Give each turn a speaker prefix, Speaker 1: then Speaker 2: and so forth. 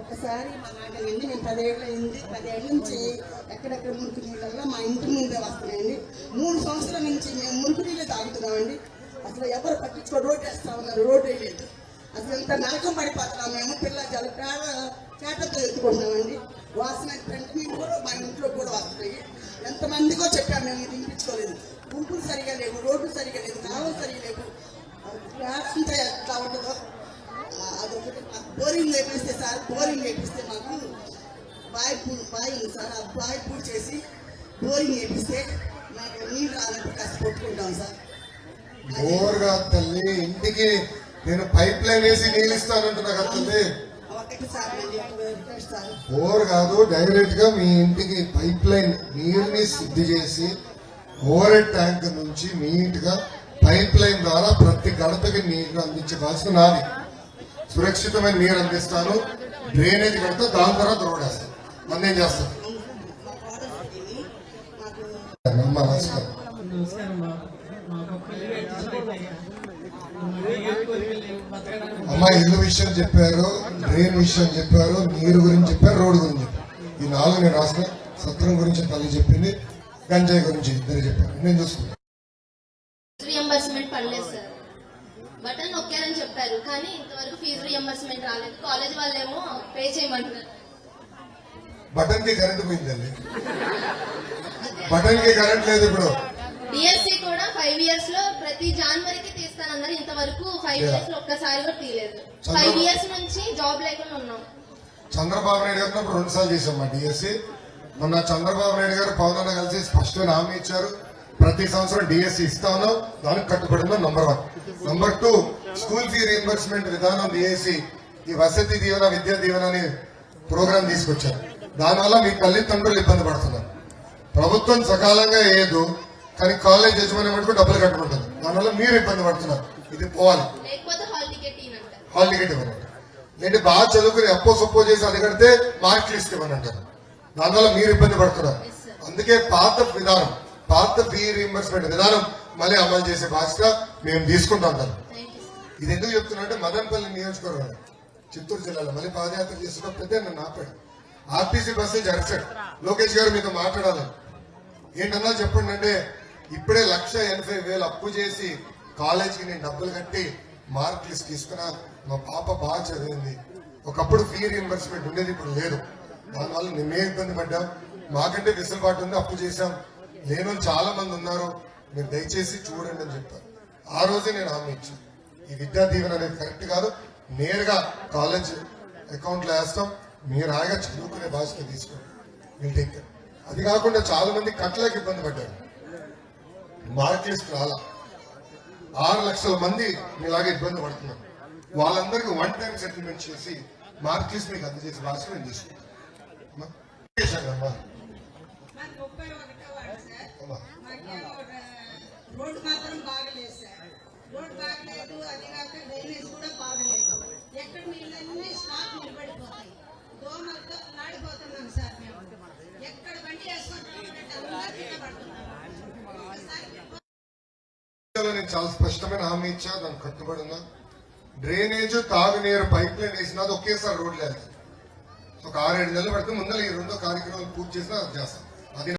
Speaker 1: ఒకసారి మా నాటండి మేము పదేళ్ళు అయింది. పదేళ్ళ నుంచి ఎక్కడెక్కడ మురికి నీళ్ళల్లో మా ఇంటి ముందే వస్తున్నాయండి. మూడు సంవత్సరాల నుంచి మేము మురికి నీళ్ళు తాగుతున్నామండి. అసలు ఎవరు పట్టించుకో రోడ్డు వేస్తా ఉన్నారు రోడ్డు వేయలేదు అసలు ఎంత నరకం పడిపోతున్నాం మేము పిల్ల జల పేడ చేటతో ఎత్తుకుంటున్నామండి. వాసన ఫ్రంట్ కూడా మా ఇంట్లో కూడా వస్తున్నాయి. ఎంతమందికో చెప్పాము మేము ఇది వినిపించుకోలేదు. గుంపులు సరిగా లేవు రోడ్డు సరిగా లేదు కాలం సరిగా లేవు. అంతా ఎట్లా ఉండదో బోరింగ్ వేపిస్తే సార్ బోరింగ్ వేపిస్తే మాకు బాయ్ బాయ్ ఉంది సార్ ఆ బాయ్ పూల్ చేసి బోరింగ్ వేపిస్తే మాకు నీళ్ళు రానప్పుడు కాస్త కొట్టుకుంటాం సార్.
Speaker 2: బోర్గా తల్లి ఇంటికి నేను పైప్ లైన్ వేసి నీళ్ళు ఇస్తానంటున్నా కదా తల్లి. బోర్ కాదు డైరెక్ట్గా మీ ఇంటికి పైప్ లైన్ నీరుని శుద్ధి చేసి ఓవర్ ట్యాంక్ నుంచి నీట్గా పైప్ లైన్ ద్వారా ప్రతి గడపకి నీరు అందించే బాధ్యత నాది. సురక్షితమైన నీరు అందిస్తాను. డ్రైనేజ్ కడితే దాని తర్వాత రోడ్ వేస్తాను. మన ఏం చేస్తాను
Speaker 1: మా
Speaker 2: నమస్కారం
Speaker 3: ఇల్లు
Speaker 2: అమ్మ ఇల్లు విషయం చెప్పారు డ్రైన్ విషయం చెప్పారు నీరు గురించి చెప్పారు రోడ్డు గురించి చెప్పారు. ఈ నాలుగు నేను రాసిన సత్రం గురించి తల్లి చెప్పింది గంజాయి గురించి ఇద్దరు చెప్పారు. నేను చూసుకున్నాను
Speaker 4: రియంబర్స్మెంట్ పడలేదు బటన్ నొక్కారని చెప్పారు కానీ ఇంతవరకు ఫీజు రియంబర్స్మెంట్ రాలేదు. కాలేజ్ వాళ్ళేమో పే చేయమంటున్నారు.
Speaker 2: బటన్కి కరెంట్ పోయిందండి. బటన్కి కరెంట్ లేదు ఇప్పుడు.
Speaker 4: డిఎస్సి కూడా ఫైవ్ ఇయర్స్లో ప్రతి జనవరికి తీస్తానన్నారు. ఇంతవరకు ఫైవ్. ఇయర్స్లో ఒక్కసారి కూడా తీయలేదు. ఫైవ్ ఇయర్స్ నుంచి జాబ్ లేకుండా ఉన్నాం.
Speaker 2: చంద్రబాబు నాయుడు గారు రెండు సార్లు చేశాం మా డిఎస్సి మొన్న చంద్రబాబు నాయుడు గారు పవన్ కలిసి స్పష్టమైన హామీ ఇచ్చారు. ప్రతి సంవత్సరం డిఎస్సి ఇస్తా ఉన్నాం. దానికి కట్టుబడి number one number two school fee reimbursement విధానం డిఎస్సి ఈ వసతి దీవెన విద్యా దీవెన అనే ప్రోగ్రాం తీసుకొచ్చారు. దానివల్ల మీ తల్లిదండ్రులు ఇబ్బంది పడుతున్నారు. ప్రభుత్వం సకాలంగా వేయదు కానీ కాలేజ్ యజమాని మటుకు డబ్బులు కట్టుకుంటుంది. దానివల్ల మీరు ఇబ్బంది పడుతున్నారు. ఇది పోవాలి.
Speaker 4: హాల్ టికెట్ ఇవ్వనంటారు
Speaker 2: ఏంటి బాగా చదువుకుని అప్పో సొప్పో చేసి అది కడితే మార్క్ లిస్ట్ ఇవ్వనంటారు దానివల్ల మీరు ఇబ్బంది పడుతున్నారు. అందుకే పాత విధానం. పాత ఫీ రీఎంబర్స్మెంట్ విధానం మళ్ళీ అమలు చేసే బాధ్యత మేము తీసుకుంటాం దాన్ని ఇది ఎందుకు చెప్తున్నా అంటే మదనపల్లి నియోజకవర్గం చిత్తూరు జిల్లాలో మళ్ళీ పాదయాత్ర చేస్తున్నప్పుడైతే నన్ను ఆపాడు ఆర్టీసీ బస్సు జరగసాడు లోకేష్ గారు మీతో మాట్లాడాలని ఏంటన్నా చెప్పండి అంటే ఇప్పుడే లక్ష ఎనభై వేలు అప్పు చేసి కాలేజీకి నేను డబ్బులు కట్టి మార్క్ లిస్ట్ తీసుకున్నా మా పాప బాగా చదివింది. ఒకప్పుడు ఫీ రీఎంబర్స్మెంట్ ఉండేది ఇప్పుడు లేదు. దానివల్ల నిన్నే ఇబ్బంది పడ్డాం? మాకంటే వెసులుబాటు ఉంది అప్పు చేశాం. లేని చాలా మంది ఉన్నారు. మీరు దయచేసి చూడండి అని చెప్పారు. ఆ రోజే నేను హామీ ఇచ్చాను. ఈ విద్యా దీవెన అనేది కరెక్ట్ కాదు. నేరుగా కాలేజ్ అకౌంట్లో వేస్తాం. మీరు హాయిగా చదువుకునే బాధ్యత తీసుకోండి. విల్ టేక్ అది కాకుండా చాలా మంది కట్లకి ఇబ్బంది పడ్డారు. మార్క్ లిస్ట్ రాలా. ఆరు లక్షల మంది మీలాగే ఇబ్బంది పడుతున్నారు. వాళ్ళందరికీ వన్ టైం సెటిల్మెంట్ చేసి మార్క్ లిస్ట్ మీకు అందజేసి బాధ్యత నేను తీసుకుంటాను. నేను చాలా స్పష్టమైన హామీ ఇచ్చా దానికి కట్టుబడి ఉన్నా డ్రైనేజ్ తాగునీరు పైప్ లైన్ వేసినది ఒకేసారి రోడ్లు వెళ్తాయి ఒక ఆరేడు నెలలు పడితే ముందర ఈ రెండో కార్యక్రమాలు పూర్తి చేసినా చేస్తాం.